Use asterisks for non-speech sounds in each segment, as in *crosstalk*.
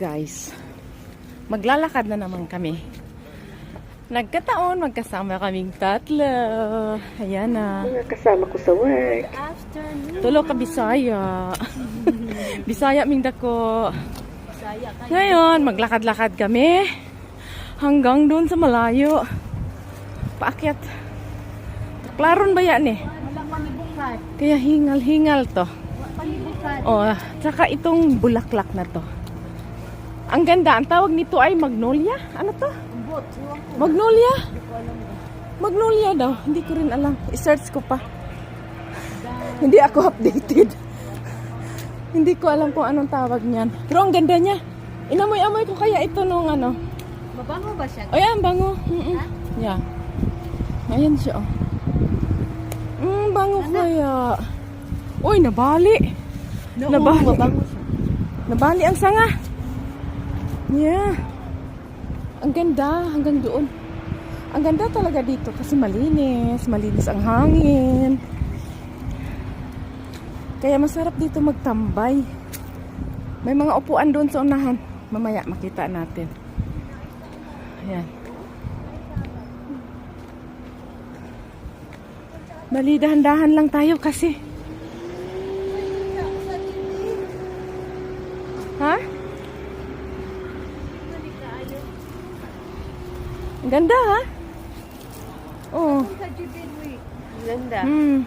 Guys, maglalakad na naman kami. Nagkataon, magkasama kaming tatlo. Ayan na. Kasama ko sa work. Tulo ka Bisaya. *laughs* Bisaya ming dako. Ngayon, maglakad-lakad kami. Hanggang doon sa malayo. Paakyat. Klaron ba yan eh? Kaya hingal-hingal to. Oh, tsaka itong bulaklak na to. Ang ganda. Ang tawag nito ay magnolia. Ano to? Magnolia? Magnolia daw. Hindi ko rin alam. I-search ko pa. *laughs* Hindi ako updated. *laughs* Hindi ko alam kung anong tawag niyan. Pero ang ganda niya. Inamoy-amoy ko kaya ito nung ano. Mabango ba siya? O yan, bango. Yeah. Ayan siya, oh. Mm, bango kaya. Uy, nabali. Nabali. mabango. Nabali ang sanga. Yeah. Ang ganda hanggang doon. Ang ganda talaga dito kasi malinis. Malinis ang hangin. Kaya masarap dito magtambay. May mga upuan doon sa unahan. Mamaya makita natin. Ayan. Bali, dahan-dahan lang tayo kasi. Ha? Ang ganda ha? Oo. Ganda. Hmm.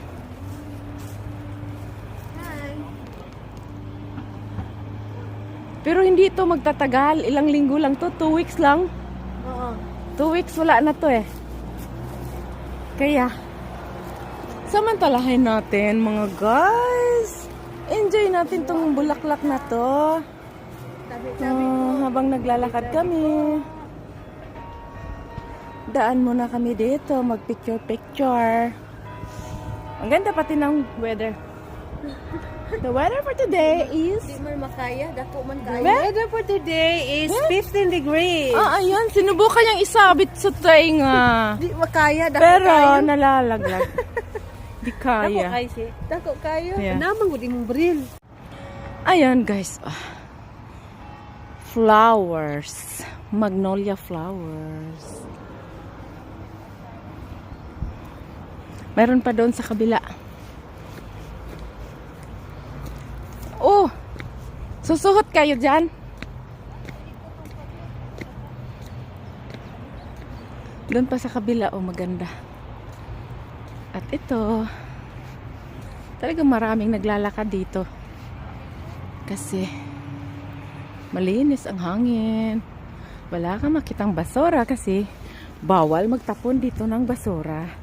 Pero hindi ito magtatagal. Ilang linggo lang to. Two weeks lang. Oo. Two weeks wala na to eh. Kaya, samantalahin natin mga guys. Enjoy natin tong bulaklak na to. Ah, habang naglalakad kami. Daan muna kami dito, mag-picture-picture. Ang ganda pati ng weather. The weather for today is... Di man makaya, dako man kaya. Well, weather for today is 15 degrees. Ah, ayun. Sinubukan niyang isabit sa tainga. Di makaya, dako Pero *laughs* nalalaglag. Di Dako kaya. kayo si. Dako kayo. Yeah. Naman gud imong bril. Ayan guys. Ah. Flowers. Magnolia flowers. Meron pa doon sa kabila. Oh! Susuhot kayo dyan. Doon pa sa kabila. Oh, maganda. At ito, talagang maraming naglalakad dito. Kasi, malinis ang hangin. Wala kang makitang basura kasi bawal magtapon dito ng basura.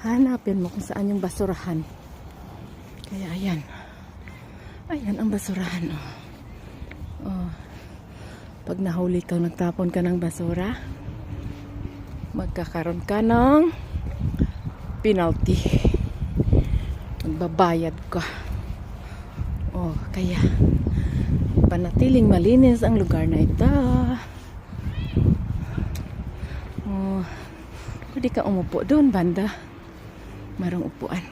Hanapin mo kung saan yung basurahan. Kaya ayan. Ayan ang basurahan. Oh. Oh. Pag nahuli kang nagtapon ka ng basura, magkakaroon ka ng penalty. Magbabayad ka. Oh, kaya panatiling malinis ang lugar na ito. Oh, pwede ka umupo doon, banda. Marong upuan.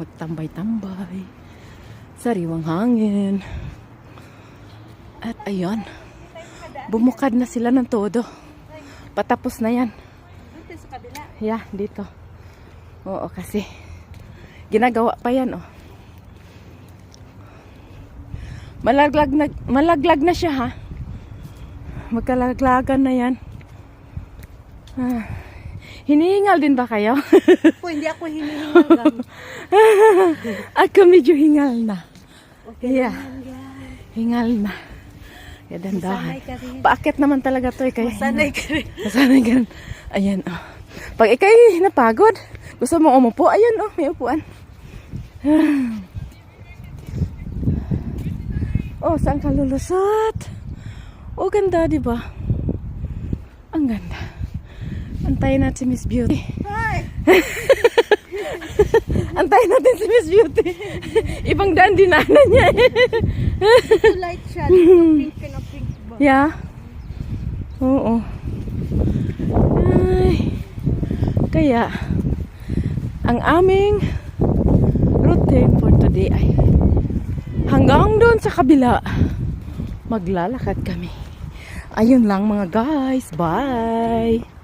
Magtambay-tambay. Sariwang hangin. At ayun, bumukad na sila ng todo. Patapos na yan. Yeah, dito. Oo, kasi ginagawa pa yan, oh. Malaglag na, malaglag na siya, ha? Magkalaglagan na yan. Ah, hinihingal din ba kayo? Po, hindi ako hinihingal. *laughs* Ako medyo hingal na. Okay. Yeah, hingal na. Kaya dandahan. Sanay ka rin. Paakit naman talaga to eh. Kaya Sanay ka rin. Sanay ka. Ayan, oh. Pag ikay napagod, gusto mo umupo, ayun, oh, may upuan. *sighs* Oh, saan ka lulusot? Oh, ganda, di ba? Ang ganda. Antayin natin si Miss Beauty. Hi! *laughs* Antayin natin si Miss Beauty. Ibang daan dinaanan niya eh. Ito light siya. Dito pink ka na pink ba? Yeah. Oo. Ay. Kaya, ang aming routine for today ay hanggang doon sa kabila. Maglalakad kami. Ayun lang mga guys. Bye!